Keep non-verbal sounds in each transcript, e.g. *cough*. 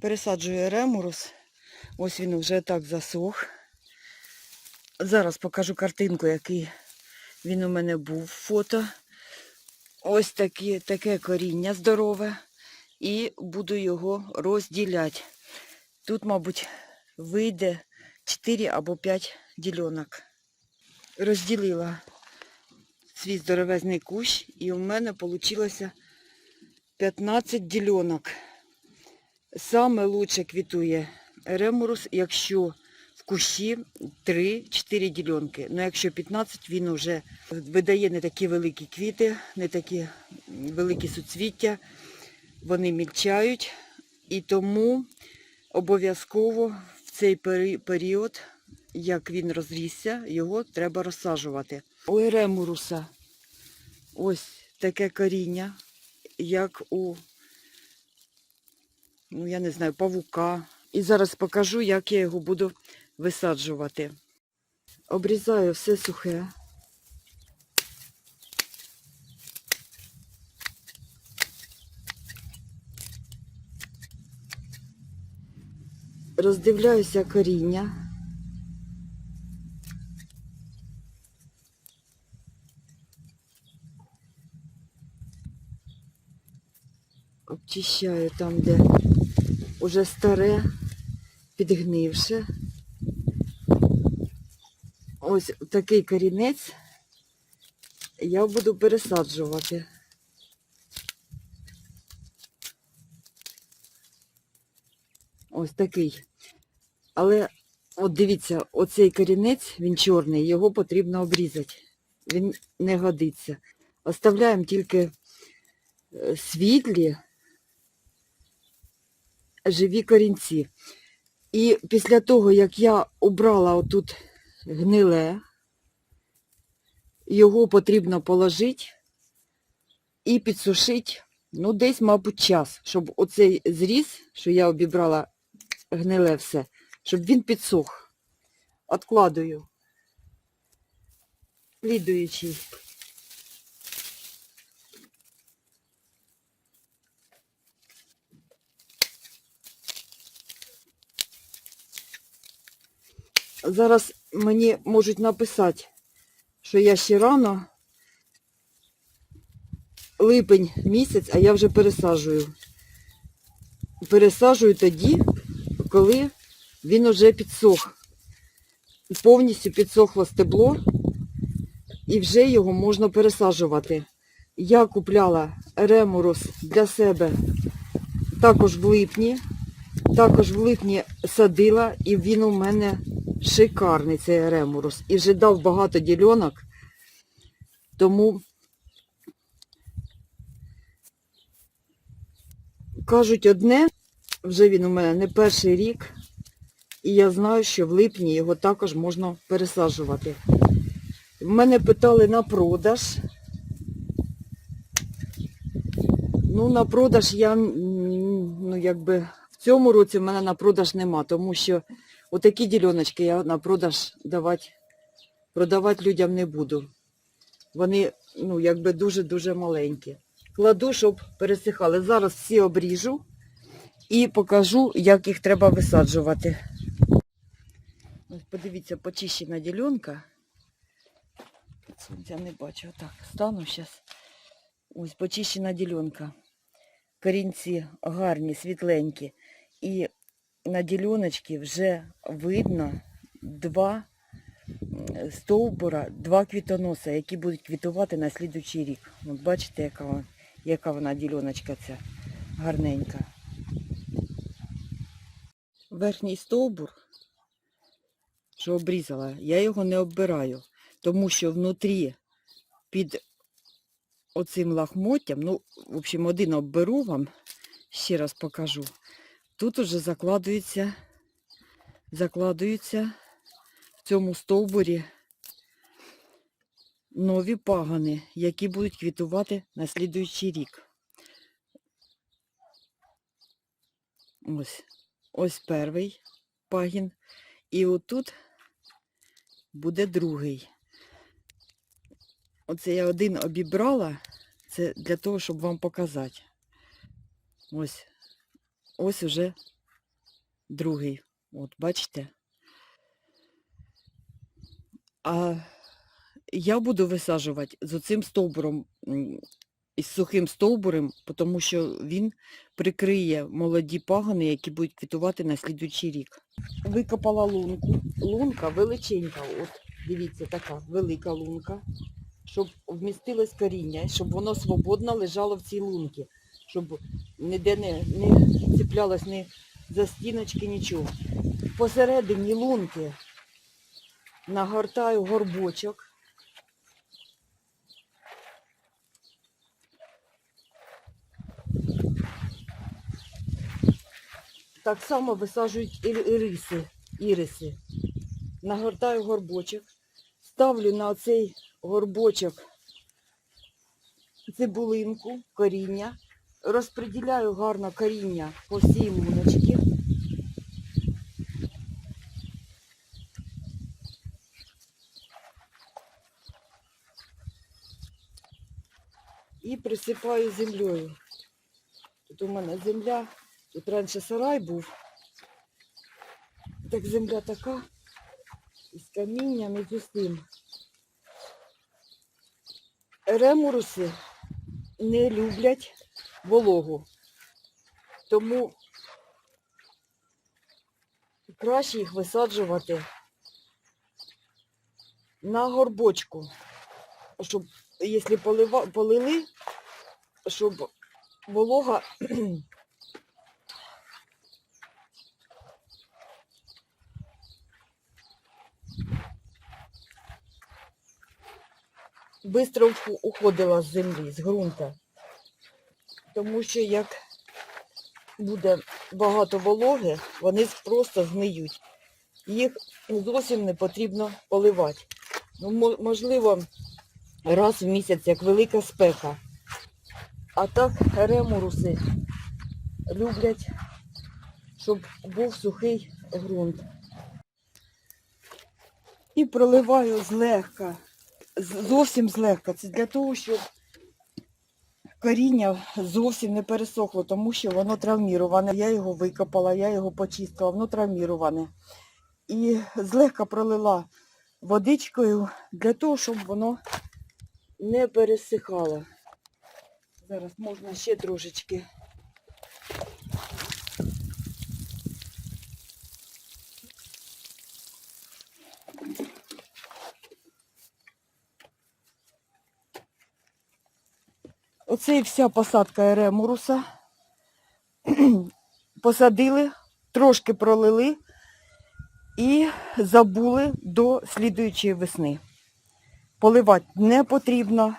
Пересаджую ремурус. Ось він вже так засох. Зараз покажу картинку, який він у мене був. Фото. Ось такі, таке коріння здорове. І буду його розділяти. Тут, мабуть, вийде 4 або 5 ділянок. Розділила свій здоровезний кущ, і у мене вийшло 15 ділянок. Саме лучше квітує ремурус, якщо в кущі 3-4 ділянки. Ну, якщо 15, він вже видає не такі великі квіти, не такі великі суцвіття. Вони мільчають. І тому обов'язково в цей період, як він розрісся, його треба розсаджувати. У ремуруса ось таке коріння, як у ну я не знаю, павука. І зараз покажу, як я його буду висаджувати. Обрізаю все сухе. Роздивляюся коріння. Обчищаю там, де уже старе, підгнивше. Ось такий корінець я буду пересаджувати. Ось такий. Але от дивіться, оцей корінець, він чорний, його потрібно обрізати. Він не годиться. Оставляємо тільки е, світлі, живі корінці. І після того, як я обрала отут гниле, його потрібно положити і підсушити, ну, десь, мабуть, час, щоб оцей зріз, що я обібрала гниле все, щоб він підсох. Откладую. Слідуючий. Зараз мені можуть написати, що я ще рано. Липень місяць, а я вже пересаджую. Пересаджую тоді, коли він уже підсох. Повністю підсохло стебло і вже його можна пересаджувати. Я купляла ремурус для себе також в липні. Також в липні садила, і він у мене шикарний цей ремурус. І вже дав багато ділянок. Тому кажуть одне, вже він у мене не перший рік. І я знаю, що в липні його також можна пересаджувати. Мене питали на продаж. Ну, на продаж я, ну, якби, в цьому році в мене на продаж нема, тому що отакі діляночки я на продаж давати, продавати людям не буду. Вони, ну, якби дуже-дуже маленькі. Кладу, щоб пересихали. Зараз всі обріжу і покажу, як їх треба висаджувати. Ось подивіться, почищена ділянка. Під сонця не бачу. Так, стану зараз. Ось почищена ділянка. Корінці гарні, світленькі. І на діляночці вже видно два стовбура, два квітоноса, які будуть квітувати на слідуючий рік. От бачите, яка, вона- яка вона діляночка ця гарненька. Верхній стовбур, що обрізала, я його не оббираю, тому що внутрі під оцим лахмоттям, ну, в общем, один обберу вам, ще раз покажу. Тут уже закладується, закладуються в цьому стовбурі нові пагани, які будуть квітувати на слідуючий рік. Ось, ось перший пагін. І отут буде другий. Оце я один обібрала. Це для того, щоб вам показати. Ось ось уже другий. От, бачите? А я буду висаджувати з оцим стовбуром, із сухим стовбурем, тому що він прикриє молоді пагони, які будуть квітувати на слідуючий рік. Викопала лунку. Лунка величенька, от дивіться, така велика лунка, щоб вмістилось коріння, щоб воно свободно лежало в цій лунці, щоб ніде не, не цеплялось ні за стіночки, нічого. Посередині лунки нагортаю горбочок. Так само висаджують іриси, іриси. Нагортаю горбочок, ставлю на цей горбочок цибулинку, коріння, розподіляю гарно коріння по всій луночці. І присипаю землею. Тут у мене земля, тут раніше сарай був. Так земля така, із камінням і з усім. Ремуруси не люблять вологу. Тому краще їх висаджувати на горбочку, щоб, якщо полива, полили, щоб волога *clears throat* швидко уходила з землі, з ґрунта. Тому що як буде багато вологи, вони просто згниють. Їх зовсім не потрібно поливати. Ну, можливо, раз в місяць, як велика спека. А так ремуруси люблять, щоб був сухий ґрунт. І проливаю злегка, зовсім злегка. Це для того, щоб коріння зовсім не пересохло, тому що воно травміроване. Я його викопала, я його почистила, воно травміроване. І злегка пролила водичкою для того, щоб воно не пересихало. Зараз можна ще трошечки. Оце і вся посадка ремуруса. *clears throat* Посадили, трошки пролили і забули до слідуючої весни. Поливати не потрібно,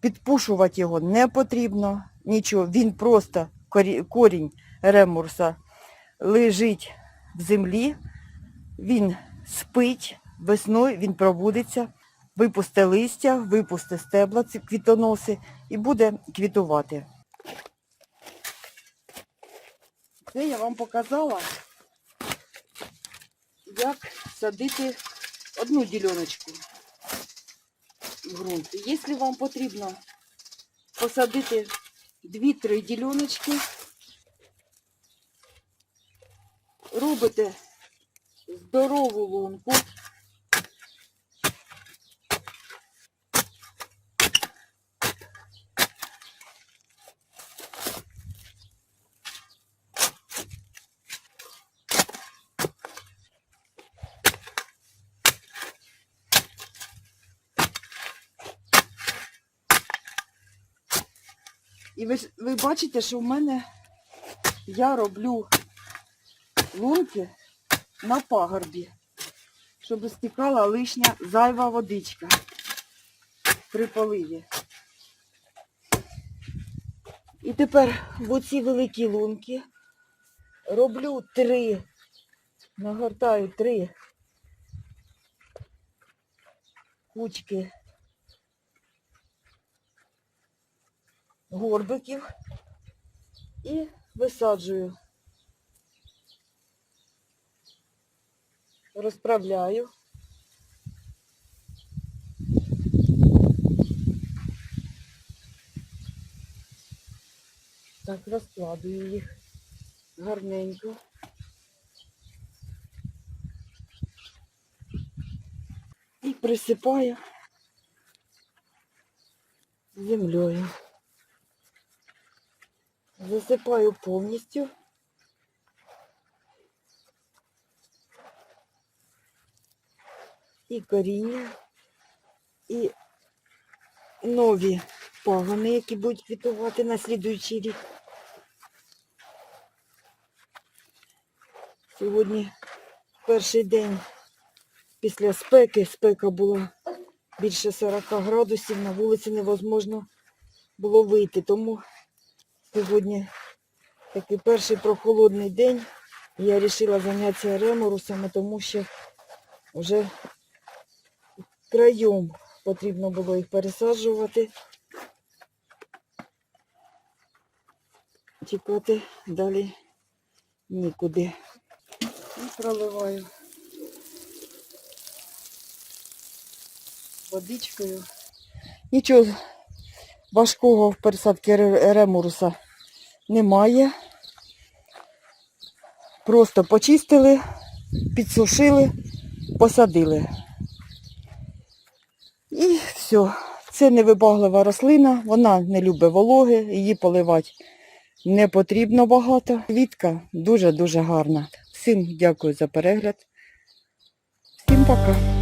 підпушувати його не потрібно, нічого. Він просто, корінь ремурса лежить в землі, він спить, весною він пробудеться, випусте листя, випусте стебла, ці квітоноси і буде квітувати. Це я вам показала, як садити одну діляночку в ґрунт. Якщо вам потрібно посадити 2-3 діляночки, робите здорову лунку. І ви, ви бачите, що в мене я роблю лунки на пагорбі, щоб стікала лишня зайва водичка при поливі. І тепер в оці великі лунки роблю три, нагортаю три кучки горбиків і висаджую. Розправляю. Так, розкладую їх. гарненько. І присипаю землею. Засипаю повністю. І коріння, і нові пагони, які будуть квітувати на слідуючий рік. Сьогодні перший день після спеки. Спека була більше 40 градусів, на вулиці невозможно було вийти. Тому сьогодні такий перший прохолодний день. Я вирішила зайнятися реморусами, тому що вже краєм потрібно було їх пересаджувати. Тікати далі нікуди. І проливаю водичкою. Нічого важкого в пересадці ре- ремуруса немає. Просто почистили, підсушили, посадили. І все. Це невибаглива рослина, вона не любить вологи, її поливати не потрібно багато. Квітка дуже-дуже гарна. Всім дякую за перегляд. Всім пока.